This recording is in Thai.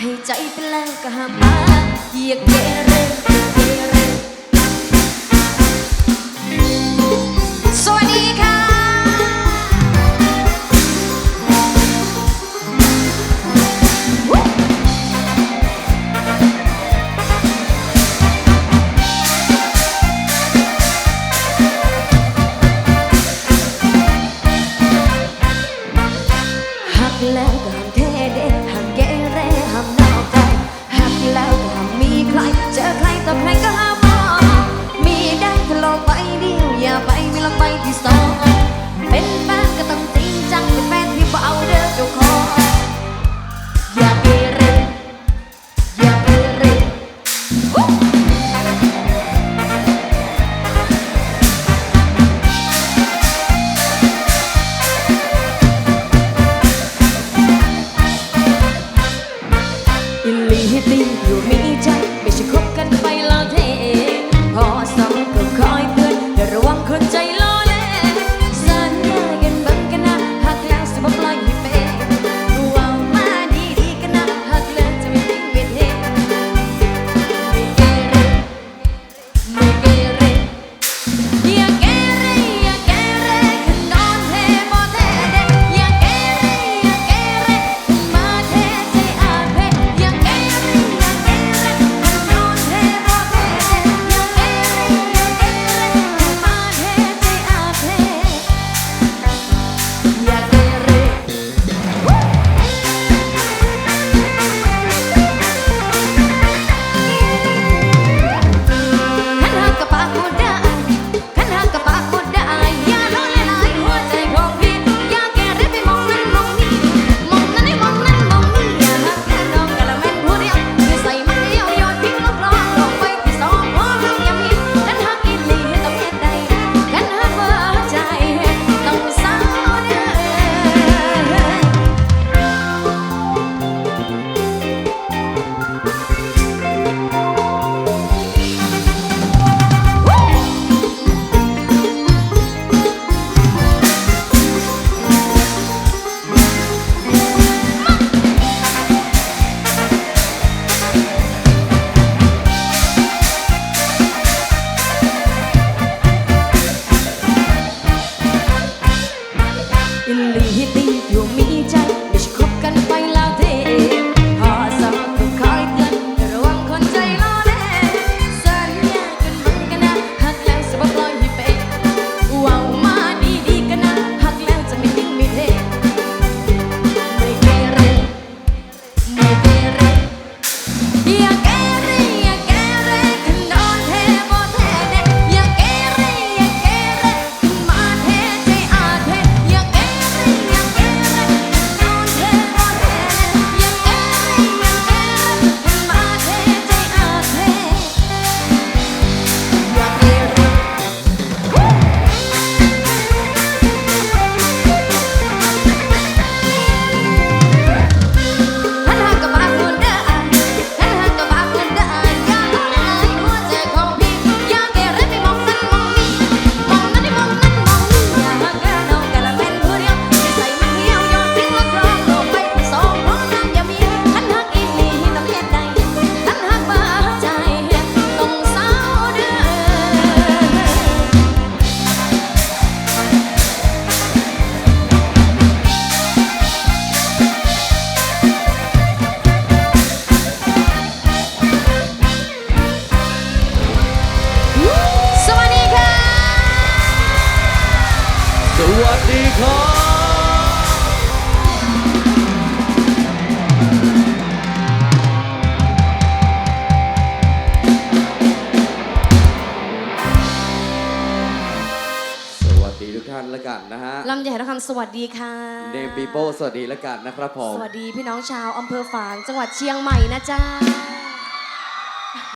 ให้ใจเป็นแรงก็หามาเหยียกเกเรเกเรสวัสดีค่ะ หักแล้วก็ Hôm nay สวับดีทุกท่านละกันนะฮะลำใหญ่ทุกคำสวัสดีค่ะ เดมปีโป้สวัสดีแล้วกันนะครับผม สวัสดีพี่น้องชาวอำเภอฝางจังหวัดเชียงใหม่นะจ๊ะ